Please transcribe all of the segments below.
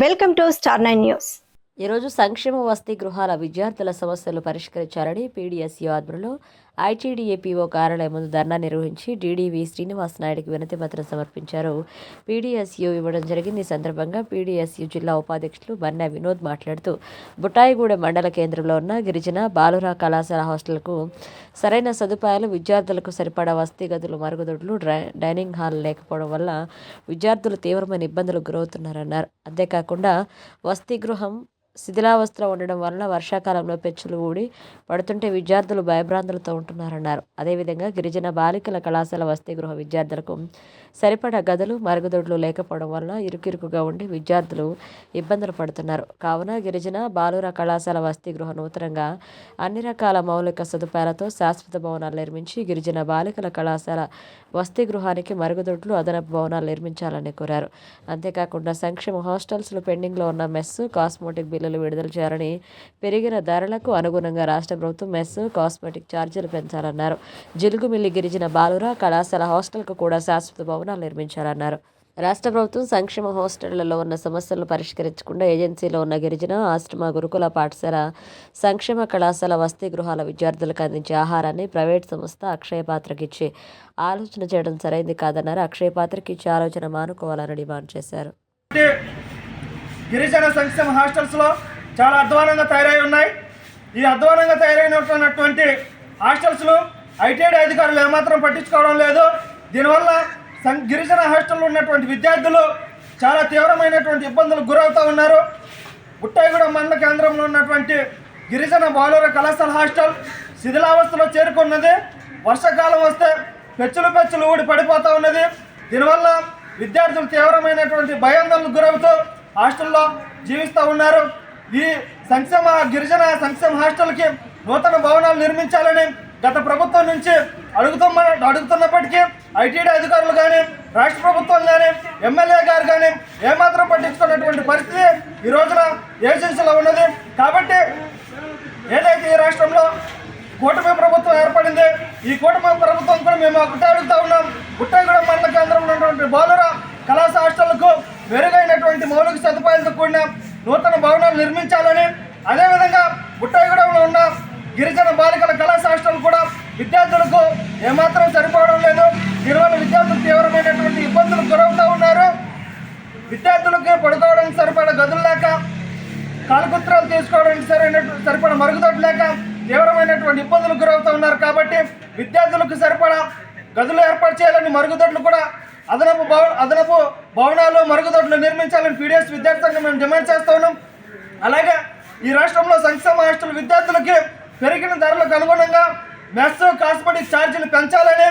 Welcome to Star nine news. ఈరోజు సంక్షేమ వసతి గృహాల విద్యార్థుల సమస్యలు పరిష్కరించారని పీడీఎస్యూ ఆధ్వర్యంలో ఐటీడీఏపీఓ కార్యాలయం ముందు ధర్నా నిర్వహించి డీడీవీ శ్రీనివాస్ నాయుడికి వినతి పత్రం సమర్పించారు. పీడీఎస్యూ ఇవ్వడం జరిగింది. ఈ సందర్భంగా పీడీఎస్యూ జిల్లా ఉపాధ్యక్షులు బన్నా వినోద్ మాట్లాడుతూ బుట్టాయిగూడెం మండల కేంద్రంలో ఉన్న గిరిజన బాలురా కళాశాల హాస్టల్కు సరైన సదుపాయాలు విద్యార్థులకు సరిపడా వసతి గదులు మరుగుదొడ్లు డైనింగ్ హాల్ లేకపోవడం వల్ల విద్యార్థులు తీవ్రమైన ఇబ్బందులకు గురవుతున్నారన్నారు. అంతేకాకుండా వసతి గృహం శిథిలావస్థలో ఉండడం వలన వర్షాకాలంలో పెచ్చులు ఊడి పడుతుంటే విద్యార్థులు భయభ్రాంతులతో ఉంటున్నారన్నారు. అదేవిధంగా గిరిజన బాలికల కళాశాల వసతి గృహ విద్యార్థులకు సరిపడా గదులు మరుగుదొడ్లు లేకపోవడం వలన ఇరుకిరుకుగా ఉండి విద్యార్థులు ఇబ్బందులు పడుతున్నారు. కావున గిరిజన బాలుర కళాశాల వసతి గృహ నూతనంగా అన్ని రకాల మౌలిక సదుపాయాలతో శాశ్వత భవనాలు నిర్మించి గిరిజన బాలికల కళాశాల వసతి గృహానికి మరుగుదొడ్లు అదనపు భవనాలు నిర్మించాలని కోరారు. అంతేకాకుండా సంక్షేమ హాస్టల్స్లో పెండింగ్లో ఉన్న మెస్ కాస్మోటిక్ బిల్లులు విడుదల చేయాలని పెరిగిన ధరలకు అనుగుణంగా రాష్ట్ర ప్రభుత్వం మెస్ కాస్మెటిక్ ఛార్జీలు పెంచాలన్నారు. జిలుగుమిల్లి గిరిజన బాలుర కళాశాల హాస్టల్కు కూడా శాశ్వత భవనాలు నిర్మించాలన్నారు. రాష్ట్ర ప్రభుత్వం సంక్షేమ హాస్టళ్ళలో ఉన్న సమస్యలను పరిష్కరించకుండా ఏజెన్సీలో ఉన్న గిరిజన ఆశ్రమ గురుకుల పాఠశాల సంక్షేమ కళాశాల వసతి గృహాల విద్యార్థులకు అందించే ఆహారాన్ని ప్రైవేట్ సంస్థ అక్షయ పాత్రకి ఇచ్చి ఆలోచన చేయడం సరైంది కాదన్నారు. అక్షయ పాత్రకి ఇచ్చే ఆలోచన మానుకోవాలని డిమాండ్ చేశారు. గిరిజన సంక్షేమ హాస్టల్స్లో చాలా అధ్వానంగా తయారై ఉన్నాయి. ఈ అధ్వానంగా తయారైనటువంటి హాస్టల్స్ను ఐటీఐ అధికారులు ఏమాత్రం పట్టించుకోవడం లేదు. దీనివల్ల గిరిజన హాస్టల్లో ఉన్నటువంటి విద్యార్థులు చాలా తీవ్రమైనటువంటి ఇబ్బందులకు గురవుతూ ఉన్నారు. బుట్టాయిగూడ మండల కేంద్రంలో ఉన్నటువంటి గిరిజన బాలుర కళాశాల హాస్టల్ శిథిలావస్థలో చేరుకున్నది. వర్షాకాలం వస్తే పెచ్చులు పెచ్చులు ఊడి పడిపోతూ ఉన్నది. దీనివల్ల విద్యార్థులు తీవ్రమైనటువంటి భయాందోళనకు గురవుతూ హాస్టల్లో జీవిస్తూ ఉన్నారు. ఈ సంక్షేమ గిరిజన సంక్షేమ హాస్టల్కి నూతన భవనాలు నిర్మించాలని గత ప్రభుత్వం నుంచి అడుగుతున్న అడుగుతున్నప్పటికీ ఐటీడీ అధికారులు కానీ రాష్ట్ర ప్రభుత్వం కానీ ఎమ్మెల్యే గారు కానీ ఏమాత్రం పట్టించుకున్నటువంటి పరిస్థితి ఈ రోజున ఏజెన్సీలో ఉన్నది? కాబట్టి ఏదైతే ఈ రాష్ట్రంలో కూటమి ప్రభుత్వం ఏర్పడింది ఈ కూటమి ప్రభుత్వం కూడా మేము ఒకటే అడుగుతా ఉన్నాం. గుట్టగూడెం మండల కేంద్రంలో ఉన్నటువంటి బాలుర కళాశాల హాస్టళ్ళకు మెరుగైనటువంటి మౌలిక కూడిన నూతన భవనాలు నిర్మించాలని అదేవిధంగా గుట్టగూడెంలో ఉన్న గిరిజన బాలికల కళాశాల హాస్టల్ కూడా విద్యార్థులకు ఏమాత్రం సరిపోవడం లేదు. దీనివల్ల విద్యార్థులు తీవ్రమైనటువంటి ఇబ్బందులు గురవుతూ ఉన్నారు. విద్యార్థులకు పడుకోవడానికి సరిపడా గదులు లేక కాలకుత్రాలు తీసుకోవడానికి సరైన సరిపడా మరుగుదొడ్లు లేక తీవ్రమైనటువంటి ఇబ్బందులు గురవుతూ ఉన్నారు. కాబట్టి విద్యార్థులకు సరిపడా గదులు ఏర్పాటు చేయాలని మరుగుదొడ్లు కూడా అదనపు భవ అదనపు భవనాలు మరుగుదొడ్లు నిర్మించాలని పీడిఎస్ విద్యార్థులకు మేము డిమాండ్ చేస్తూ ఉన్నాం. అలాగే ఈ రాష్ట్రంలో సంక్షేమ హాస్టల్ విద్యార్థులకి పెరిగిన ధరలకు అనుగుణంగా మెస్ కాస్మెటిక్ ఛార్జీలు పెంచాలని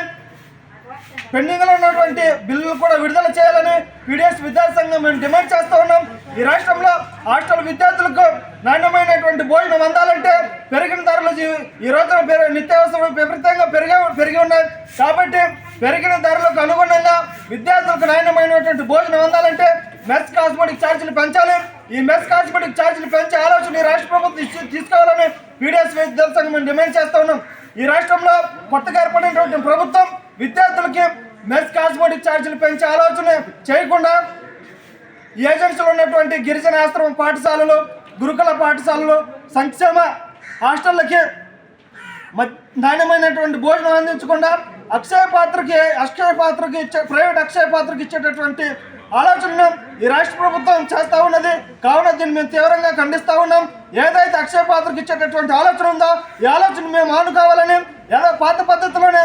పెండింగ్లో ఉన్నటువంటి బిల్లులు కూడా విడుదల చేయాలని పీడిఎస్ విద్యార్థి సంఘం మేము డిమాండ్ చేస్తూ ఉన్నాం. ఈ రాష్ట్రంలో హాస్టల్ విద్యార్థులకు నాణ్యమైనటువంటి భోజనం అందాలంటే పెరిగిన ధరలు ఈ రోజున పెరి- నిత్యావసరాలు విపరీతంగా పెరిగి పెరిగి ఉన్నాయి. కాబట్టి పెరిగిన ధరలకు అనుగుణంగా విద్యార్థులకు నాణ్యమైనటువంటి భోజనం అందాలంటే మెస్ కాస్మెటిక్ ఛార్జీలు పెంచాలి. ఈ మెస్ కాస్మెటిక్ ఛార్జీలు పెంచే ఆలోచన ఈ రాష్ట్ర ప్రభుత్వం తీసుకోవాలని పీడిఎస్ విద్యార్థి సంఘం మేము డిమాండ్ చేస్తా ఉన్నాం. ఈ రాష్ట్రంలో కొత్తగా ఏర్పడినటువంటి ప్రభుత్వం విద్యార్థులకి మెస్ కాస్మెటిక్ ఛార్జీలు పెంచే ఆలోచన చేయకుండా ఏజెన్సీలు ఏజెన్సీలో ఉన్నటువంటి గిరిజన ఆశ్రమం పాఠశాలలు గురుకుల పాఠశాలలు సంక్షేమ హాస్టళ్ళకి మ- నాణ్యమైనటువంటి భోజనం అందించకుండా అక్షయ పాత్రకి అక్షయ పాత్రకి ఇచ్చే ప్రైవేట్ అక్షయ పాత్రకి ఇచ్చేటటువంటి ఆలోచనను ఈ రాష్ట్ర ప్రభుత్వం చేస్తూ ఉన్నది. కావున దీన్ని మేము తీవ్రంగా ఖండిస్తూ ఉన్నాం. ఏదైతే అక్షయ పాత్రకి ఇచ్చేటటువంటి ఆలోచన ఉందో ఈ ఆలోచన మేము ఆనుకోవాలని ఏదో పాత పద్ధతిలోనే